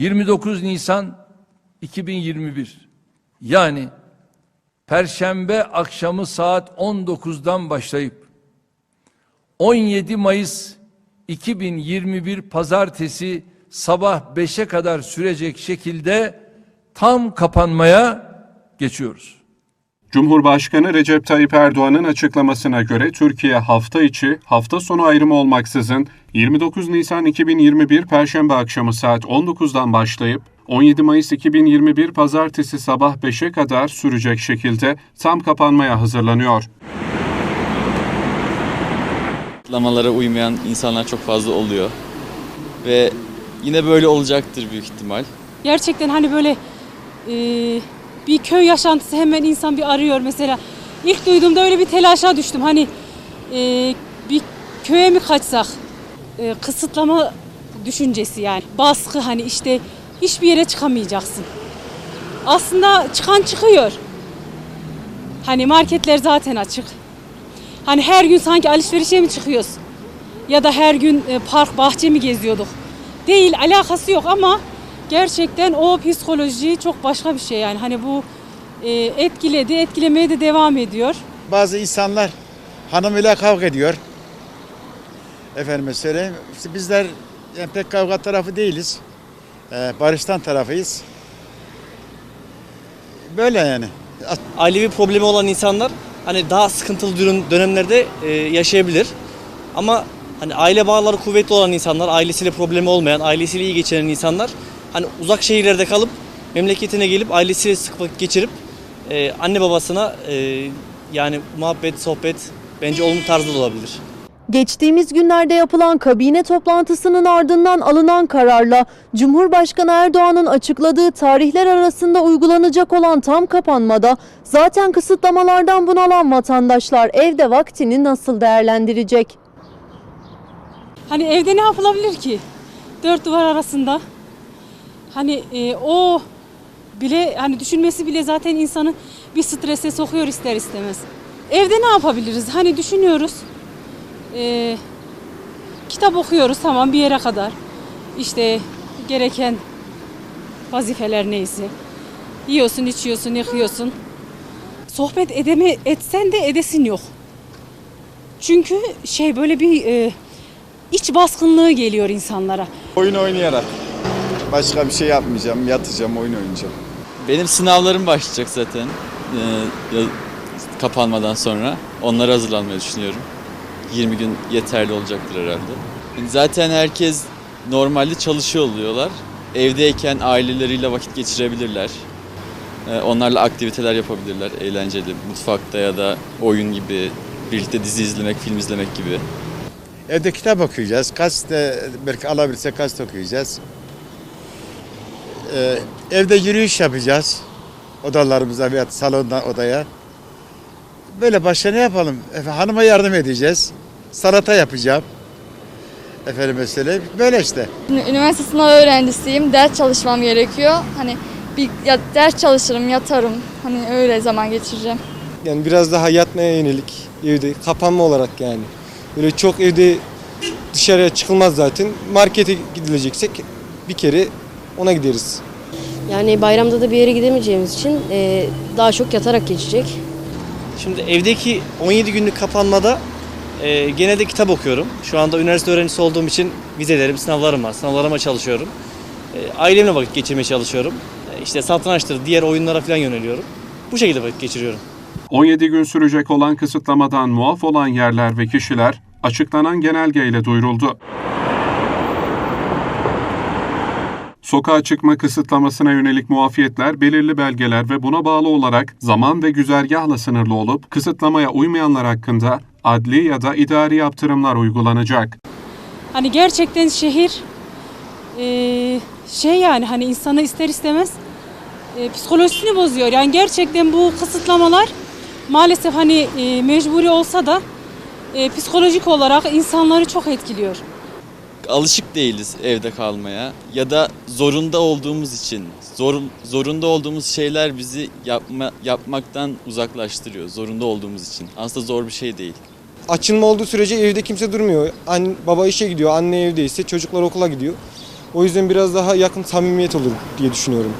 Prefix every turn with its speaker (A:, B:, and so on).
A: 29 Nisan 2021 yani Perşembe akşamı saat 19'dan başlayıp 17 Mayıs 2021 Pazartesi sabah 5'e kadar sürecek şekilde tam kapanmaya geçiyoruz.
B: Cumhurbaşkanı Recep Tayyip Erdoğan'ın açıklamasına göre Türkiye hafta içi, hafta sonu ayrımı olmaksızın 29 Nisan 2021 Perşembe akşamı saat 19'dan başlayıp 17 Mayıs 2021 Pazartesi sabah 5'e kadar sürecek şekilde tam kapanmaya hazırlanıyor.
C: Lamalara uymayan insanlar çok fazla oluyor. Ve yine böyle olacaktır büyük ihtimal.
D: Gerçekten hani böyle e, bir köy yaşantısı hemen insan bir arıyor mesela. İlk duyduğumda öyle bir telaşa düştüm. Hani e, bir köye mi kaçsak? E, kısıtlama düşüncesi yani. Baskı hani işte hiçbir yere çıkamayacaksın. Aslında çıkan çıkıyor. Hani marketler zaten açık. Hani her gün sanki alışverişe mi çıkıyoruz? Ya da her gün e, park, bahçe mi geziyorduk? Değil, alakası yok ama gerçekten o psikoloji çok başka bir şey yani. Hani bu e, etkiledi, etkilemeye de devam ediyor.
E: Bazı insanlar hanımıyla kavga ediyor. Efendime söyleyeyim. İşte bizler yani pek kavga tarafı değiliz. Ee, barıştan tarafıyız. Böyle yani.
F: ailevi problemi olan insanlar hani daha sıkıntılı dönüm- dönemlerde e, yaşayabilir. Ama hani aile bağları kuvvetli olan insanlar, ailesiyle problemi olmayan, ailesiyle iyi geçinen insanlar hani uzak şehirlerde kalıp memleketine gelip ailesiyle sık vakit geçirip e, anne babasına e, yani muhabbet, sohbet bence olumlu tarzda da olabilir.
G: Geçtiğimiz günlerde yapılan kabine toplantısının ardından alınan kararla Cumhurbaşkanı Erdoğan'ın açıkladığı tarihler arasında uygulanacak olan tam kapanmada zaten kısıtlamalardan bunalan vatandaşlar evde vaktini nasıl değerlendirecek?
D: Hani evde ne yapılabilir ki? Dört duvar arasında. Hani e, o bile hani düşünmesi bile zaten insanı bir strese sokuyor ister istemez. Evde ne yapabiliriz? Hani düşünüyoruz. E, kitap okuyoruz tamam bir yere kadar. İşte gereken vazifeler neyse. Yiyorsun, içiyorsun, yıkıyorsun. Sohbet edeme, etsen de edesin yok. Çünkü şey böyle bir e, iç baskınlığı geliyor insanlara.
E: Oyun oynayarak. Başka bir şey yapmayacağım. Yatacağım, oyun oynayacağım.
C: Benim sınavlarım başlayacak zaten ee, kapanmadan sonra. Onlara hazırlanmayı düşünüyorum. 20 gün yeterli olacaktır herhalde. Zaten herkes normalde çalışıyor oluyorlar. Evdeyken aileleriyle vakit geçirebilirler. Ee, Onlarla aktiviteler yapabilirler, eğlenceli. Mutfakta ya da oyun gibi, birlikte dizi izlemek, film izlemek gibi.
E: Evde kitap okuyacağız. Gazete belki alabilirsek gazete okuyacağız. Ee, evde yürüyüş yapacağız. Odalarımıza veya salondan odaya. Böyle başka ne yapalım? Efe, hanıma yardım edeceğiz. Salata yapacağım. Efendim mesela böyle işte.
H: Üniversite sınav öğrencisiyim. Ders çalışmam gerekiyor. Hani bir ya, ders çalışırım, yatarım. Hani öyle zaman geçireceğim.
I: Yani biraz daha yatmaya yönelik evde kapanma olarak yani. Böyle çok evde dışarıya çıkılmaz zaten. Markete gidileceksek bir kere ona gideriz.
J: Yani bayramda da bir yere gidemeyeceğimiz için e, daha çok yatarak geçecek.
F: Şimdi evdeki 17 günlük kapanmada e, genelde kitap okuyorum. Şu anda üniversite öğrencisi olduğum için vizelerim, sınavlarım var. Sınavlarıma çalışıyorum. E, ailemle vakit geçirmeye çalışıyorum. E, işte satrançtır, diğer oyunlara falan yöneliyorum. Bu şekilde vakit geçiriyorum.
B: 17 gün sürecek olan kısıtlamadan muaf olan yerler ve kişiler açıklanan genelgeyle duyuruldu. Sokağa çıkma kısıtlamasına yönelik muafiyetler belirli belgeler ve buna bağlı olarak zaman ve güzergahla sınırlı olup kısıtlamaya uymayanlar hakkında adli ya da idari yaptırımlar uygulanacak.
D: Hani gerçekten şehir e, şey yani hani insanı ister istemez e, psikolojisini bozuyor. Yani gerçekten bu kısıtlamalar maalesef hani e, mecburi olsa da e, psikolojik olarak insanları çok etkiliyor.
C: Alışık değiliz evde kalmaya ya da zorunda olduğumuz için zor, zorunda olduğumuz şeyler bizi yapma, yapmaktan uzaklaştırıyor zorunda olduğumuz için. Aslında zor bir şey değil.
I: Açılma olduğu sürece evde kimse durmuyor. Anne, baba işe gidiyor, anne evdeyse çocuklar okula gidiyor. O yüzden biraz daha yakın samimiyet olur diye düşünüyorum.